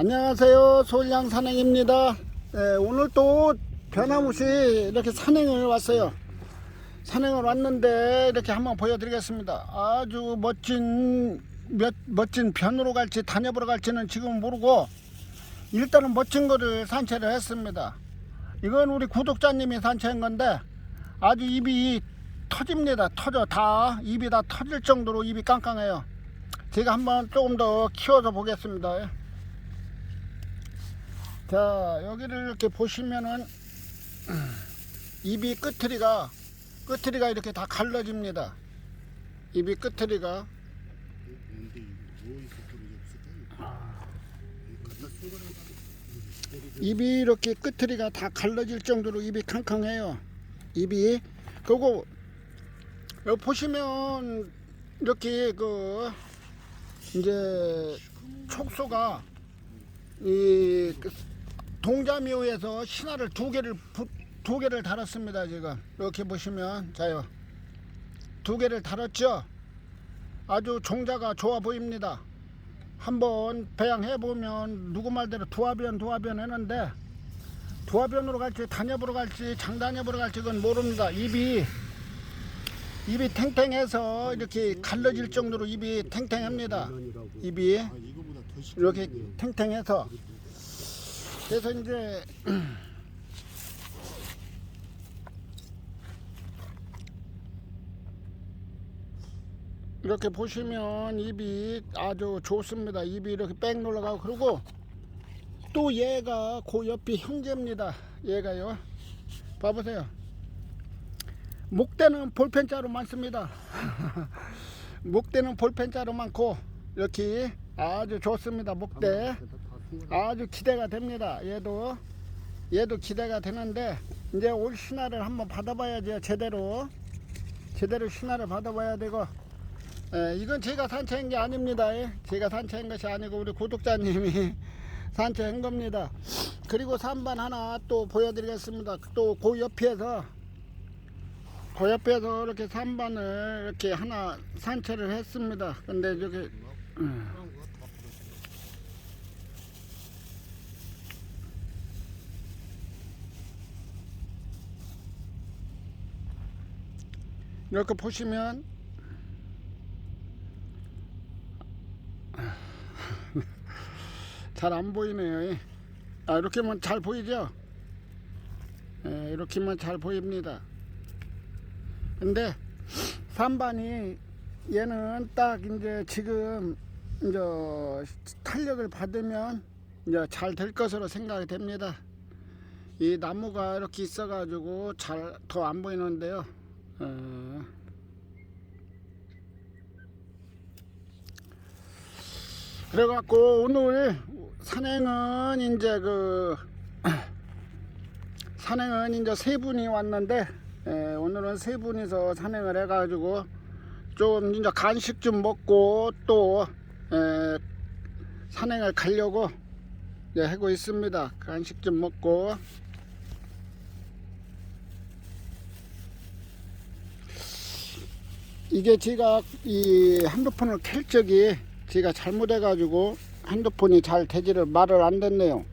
안녕하세요. 소일양 산행입니다. 네, 오늘 또 변함없이 이렇게 산행을 왔어요. 산행을 왔는데 이렇게 한번 보여드리겠습니다. 아주 멋진 몇, 멋진 변으로 갈지 다녀보러 갈지는 지금 모르고 일단은 멋진 거를 산책을 했습니다. 이건 우리 구독자님이 산책한 건데 아주 입이 터집니다. 터져 다 입이 다 터질 정도로 입이 깡깡해요. 제가 한번 조금 더 키워서 보겠습니다. 자 여기를 이렇게 보시면은 입이 끄트리가 끄트리가 이렇게 다 갈라집니다. 입이 쏘거나 입이 이렇게 끄트리가 다 갈라질 정도로 입이 캉캉해요. 입이 그리고 여기 보시면 이렇게 그 이제 촉소가 이그 동자미호에서 신화를 두 개를 부- 두 개를 달았습니다 지금 이렇게 보시면 자요 두 개를 달았죠 아주 종자가 좋아 보입니다 한번 배양해 보면 누구 말대로 두화변 두화변 했는데 두화변으로 갈지 단엽으로 갈지 장단엽으로 갈지 그건 모릅니다 입이 입이 탱탱해서 이렇게 갈라질 정도로 입이 탱탱합니다. 입이. 이렇게 탱탱해서 그래서 이제 이렇게 보시면 입이 아주 좋습니다. 입이 이렇게 뺑 놀러가고 그리고 또 얘가 그 옆이 형제입니다. 얘가요. 봐보세요. 목대는 볼펜자로 많습니다. 목대는 볼펜자로 많고 이렇게 아주 좋습니다. 목대. 아주 기대가 됩니다. 얘도 얘도 기대가 되는데 이제 올 신화를 한번 받아봐야죠. 제대로 제대로 신화를 받아봐야 되고 에, 이건 제가 산책한 게 아닙니다. 예. 제가 산책한 것이 아니고 우리 구독자님이 산책한 겁니다. 그리고 산반 하나 또 보여드리겠습니다. 또 그 옆에서 그 옆에서 이렇게 산반을 이렇게 하나 산책을 했습니다. 근데 이렇게 음. 그런 거다 풀었어. 이렇게 보시면 잘 안 보이네요. 아, 이렇게만 잘 보이죠? 예, 이렇게만 잘 보입니다. 근데 산반이 얘는 딱 이제 지금 이제 탄력을 받으면 이제 잘 될 것으로 생각이 됩니다. 이 나무가 이렇게 있어가지고 잘 더 안 보이는데요. 어, 그래갖고 오늘 산행은 이제 그 산행은 이제 세 분이 왔는데 에, 오늘은 세 분이서 산행을 해가지고 좀 이제 간식 좀 먹고 또 에, 산행을 가려고 이제 하고 있습니다. 간식 좀 먹고 이게 제가 이 핸드폰을 켤 적이 제가 잘못해 가지고 핸드폰이 잘 되지를 말을 안 됐네요.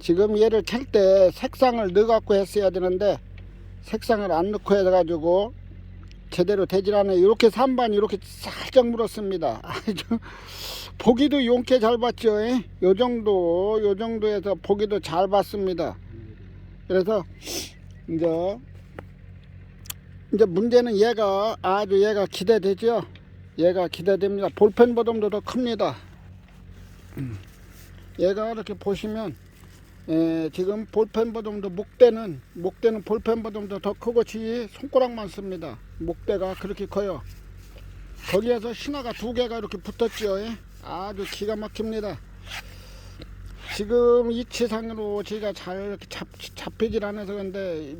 지금 얘를 켤 때 색상을 넣어 갖고 했어야 되는데 색상을 안 넣고 해 가지고 제대로 되질 않아요. 이렇게 산반 이렇게 살짝 물었습니다. 보기도 용케 잘 봤죠. 예? 요 정도 요 정도에서 보기도 잘 봤습니다. 그래서 이제 이제 문제는 얘가 아주 얘가 기대되죠. 얘가 기대됩니다. 볼펜보다도 더 큽니다. 음. 얘가 이렇게 보시면 에, 지금 볼펜보다도 목대는 목대는 볼펜보다도 더 크고 지 손가락만 씁니다. 목대가 그렇게 커요. 거기에서 신화가 두 개가 이렇게 붙었죠. 예? 아주 기가 막힙니다. 지금 이치상으로 제가 잘 잡, 잡히질 않아서 근데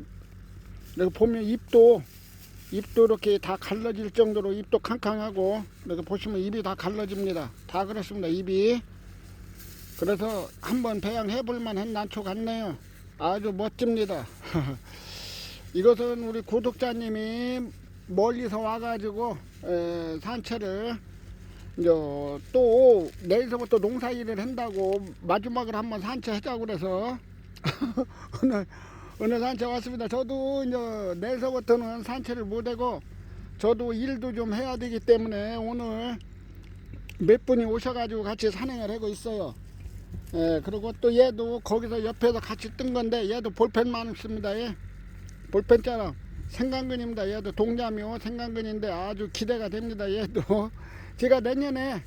보면 입도 입도 이렇게 다 갈라질 정도로 입도 캉캉하고 이렇게 보시면 입이 다 갈라집니다. 다 그렇습니다. 입이 그래서 한번 배양해 볼만 한 난초 같네요. 아주 멋집니다. 이것은 우리 구독자님이 멀리서 와가지고 에, 산채를 또 내일서부터 농사 일을 한다고 마지막으로 한번 산책하자고 그래서 오늘 오늘 산책 왔습니다. 저도 이제 내일서부터는 산책을 못하고 저도 일도 좀 해야 되기 때문에 오늘 몇 분이 오셔가지고 같이 산행을 하고 있어요. 예, 그리고 또 얘도 거기서 옆에서 같이 뜬 건데 얘도 볼펜만 있습니다. 예. 볼펜자랑 생강근입니다. 얘도 동자묘 생강근인데 아주 기대가 됩니다. 얘도 제가 내년에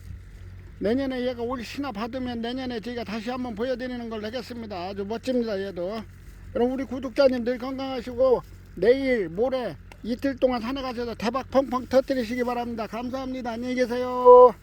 내년에 얘가 올 신화 받으면 내년에 제가 다시 한번 보여드리는 걸 하겠습니다. 아주 멋집니다. 얘도. 그럼 우리 구독자님들 건강하시고 내일 모레 이틀 동안 산에 가셔서 대박 펑펑 터뜨리시기 바랍니다. 감사합니다. 안녕히 계세요.